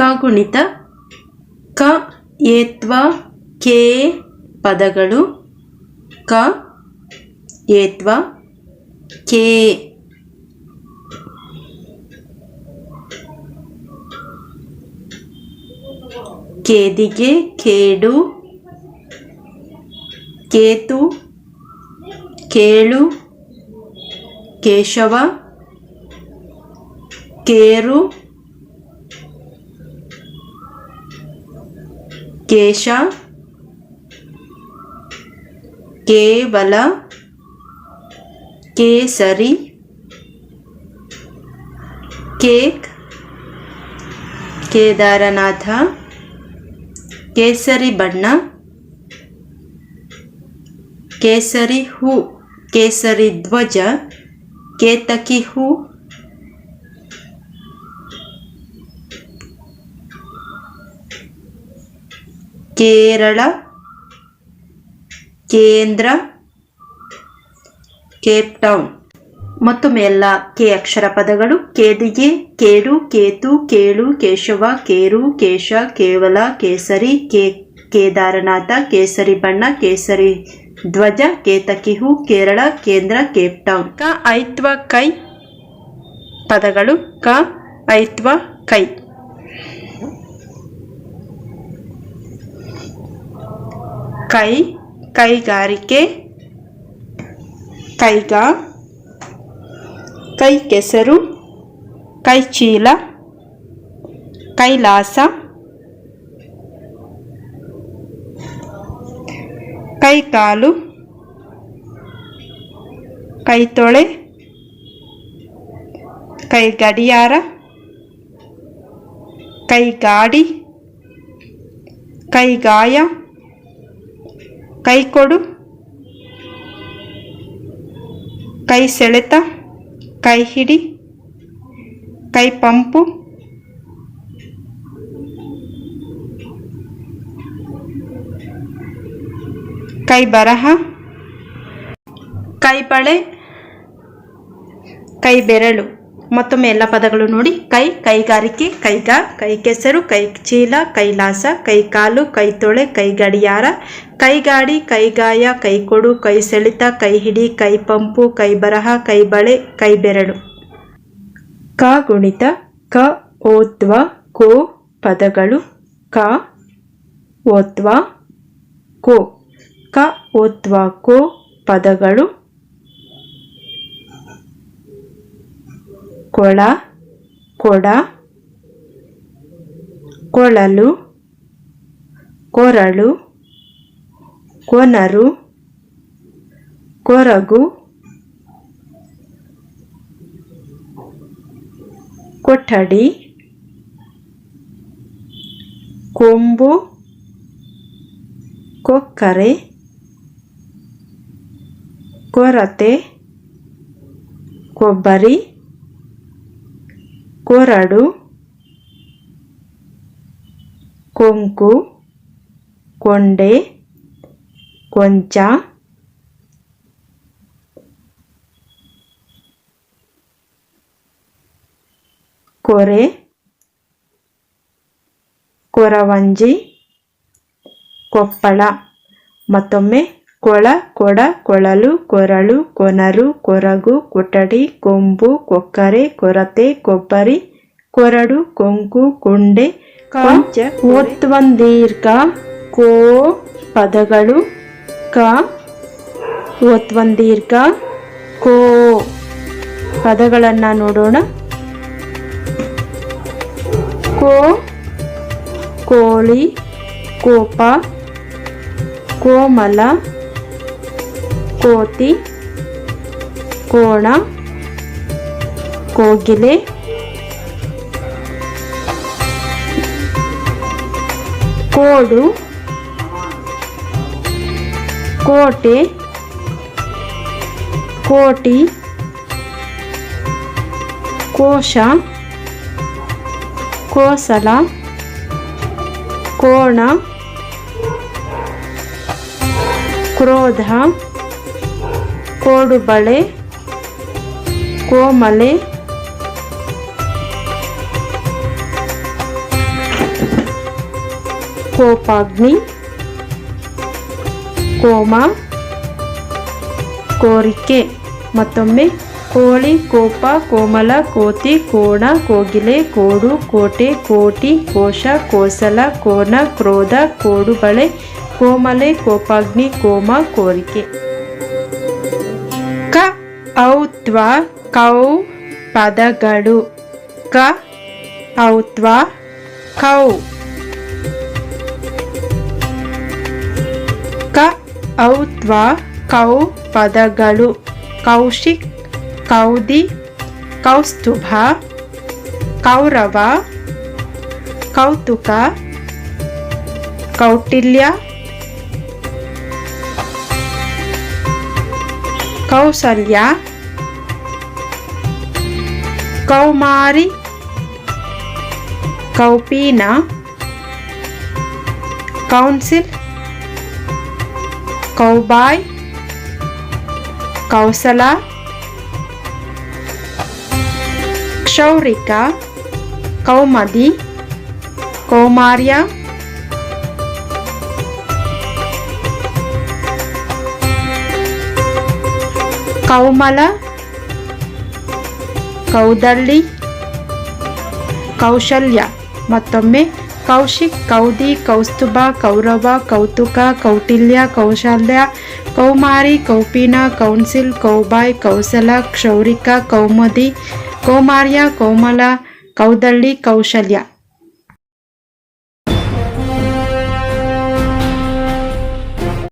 ಕಗುಣಿತ ಕ ಏತ್ವ ಕೆ ಪದಗಳು ಕ ಏತ್ವ ಕೆ. ಕೇದಿಗೆ ಕೇಡು ಕೇತು ಕೇಳು ಕೇಶವ ಕೇರು ಕೇಶ ಕೇವಲ ಕೇಸರಿ ಕೇಕ್ ಕೇದಾರನಾಥ ಕೇಸರಿ ಬಣ್ಣ ಕೇಸರಿ ಹೂ ಕೇಸರಿ ಧ್ವಜ ಕೇತಕಿ ಹೂ ಕೇರಳ, ಕೇಂದ್ರ, ಕೇಪ್ ಟೌನ್. ಮತ್ತೊಮ್ಮೆ ಎಲ್ಲ ಕೆ ಅಕ್ಷರ ಪದಗಳು ಕೇದಿಗೆ ಕೇಡು, ಕೇತು, ಕೇಳು, ಕೇಶವ, ಕೇರು, ಕೇಶ, ಕೇವಲ, ಕೇಸರಿ, ಕೇ, ಕೇದಾರನಾಥ, ಕೇಸರಿ ಬಣ್ಣ, ಕೇಸರಿ ಧ್ವಜ ಕೇತಕಿಹು ಕೇರಳ, ಕೇಂದ್ರ, ಕೇಪ್ ಟೌನ್. ಕ, ಐತ್ವ, ಕೈ ಪದಗಳು, ಕ, ಐತ್ವ, ಕೈ. ಕೈ ಕೈಗಾರಿಕೆ ಕೈಗಾ ಕೈ ಕೆಸರು ಕೈ ಚೀಲ ಕೈಲಾಸ ಕೈ ಕಾಲು ಕೈ ತೊಳೆ ಕೈ ಗಡಿಯಾರ ಕೈ ಗಾಡಿ ಕೈ ಕೊಡು ಕೈ ಸೆಳೆತ. ಕೈ ಹಿಡಿ. ಕೈ ಪಂಪು. ಕೈ ಬರಹ. ಕೈ ಬಳೆ. ಕೈ ಬೆರಳು. ಮತ್ತೊಮ್ಮೆ ಎಲ್ಲ ಪದಗಳು ನೋಡಿ. ಕೈ, ಕೈಗಾರಿಕೆ, ಕೈಗ ಕೈ ಕೆಸರು ಕೈ ಚೀಲ ಕೈಲಾಸ ಕೈ ಕಾಲು ಕೈಗಡಿಯಾರ, ಕೈಗಾಡಿ, ಕೈಗಾಯ ಕೈ ಕೊಡು ಕೈ ಸೆಳೆತ ಕೈ ಹಿಡಿ ಕೈ ಪಂಪು ಕೈ ಬರಹ ಕೈ ಬಳೆ ಕೈ ಬೆರಳು ಕ ಗುಣಿತ, ಕ, ಓತ್ವ, ಕೋ ಪದಗಳು, ಕ, ಓತ್ವ, ಕೋ. ಕ, ಓತ್ವ, ಕೋ ಪದಗಳು ಕೊಳ ಕೊಡ ಕೊಳಲು ಕೊರಳು ಕೊನರು ಕೊರಗು ಕೊಠಡಿ ಕೊಂಬು ಕೊಕ್ಕರೆ ಕೊರತೆ ಕೊಬ್ಬರಿ ಕೊರಡು ಕೊಂಕು ಕೊಂಡೆ ಕೊಂಚ ಕೊರೆ ಕೊರವಂಜಿ ಕೊಪ್ಪಳ. ಮತ್ತೊಮ್ಮೆ ಕೊಳ, ಕೊಡ, ಕೊಳಲು, ಕೊರಳು, ಕೊನರು, ಕೊರಗು, ಕೊಠಡಿ, ಕೊಂಬು, ಕೊಕ್ಕರೆ, ಕೊರತೆ, ಕೊಬ್ಬರಿ, ಕೊರಡು, ಕೊಂಕು, ಕೊಂಡೆ, ಕಾಂಚ, ಒತ್ವಂದೀರ್ಘ, ಕೋ, ಪದಗಳು, ಕ, ಒತ್ವಂದೀರ್ಘ, ಕೋ. ಪದಗಳನ್ನು ನೋಡೋಣ. ಕೋ, ಕೋಳಿ, ಕೋಪ, ಕೋಮಲ ಕೋತಿ ಕೋಣ ಕೋಗಿಲೆ ಕೋಡು ಕೋಟೆ ಕೋಟಿ ಕೋಶ ಕೋಸಲ ಕೋಣ ಕ್ರೋಧ ಕೋಡುಬಳೆ, ಕೋಮಲೆ, ಕೋಪಾಗ್ನಿ, ಕೋಮ, ಕೋರಿಕೆ. ಮತ್ತೊಮ್ಮೆ, ಕೋಳಿ, ಕೋಪ, ಕೋಮಲ, ಕೋತಿ, ಕೋಣ, ಕೋಗಿಲೆ, ಕೋಡು, ಕೋಟೆ, ಕೋಟಿ, ಕೋಶ, ಕೋಸಲ, ಕೋನ, ಕ್ರೋಧ, ಕೋಡುಬಳೆ, ಕೋಮಲೆ, ಕೋಪಾಗ್ನಿ, ಕೋಮ, ಕೋರಿಕೆ. ಔತ್ವ ಕೌ ಪದಗಳು. ಕ ಔತ್ವ ಕೌ. ಕ ಔತ್ವ ಕೌ ಪದಗಳು. ಕೌಶಿಕ್, ಕೌದಿ, ಕೌಸ್ತುಭ, ಕೌರವ, ಕೌತುಕ, ಕೌಟಿಲ್ಯ ಕೌಸಲ್ಯ ಕೌಮಾರಿ ಕೌಪೀನ ಕೌನ್ಸಿಲ್ ಕೌಬಾಯ್ ಕೌಸಲ ಕ್ಷೌರಿಕ ಕೌಮದಿ ಕೌಮಾರ್ಯ ಕೌಮಲ, ಕೌದಳ್ಳಿ, ಕೌಶಲ್ಯ. ಮತ್ತೊಮ್ಮೆ ಕೌಶಿಕ್, ಕೌದಿ, ಕೌಸ್ತುಭ, ಕೌರವ, ಕೌತುಕ, ಕೌಟಿಲ್ಯ, ಕೌಶಲ್ಯ, ಕೌಮಾರಿ, ಕೌಪಿನ, ಕೌನ್ಸಿಲ್, ಕೌಬಾಯ್, ಕೌಸಲ, ಕ್ಷೌರಿಕ, ಕೌಮದಿ, ಕೌಮಾರ್ಯ, ಕೌಮಲ, ಕೌದಳ್ಳಿ, ಕೌಶಲ್ಯ.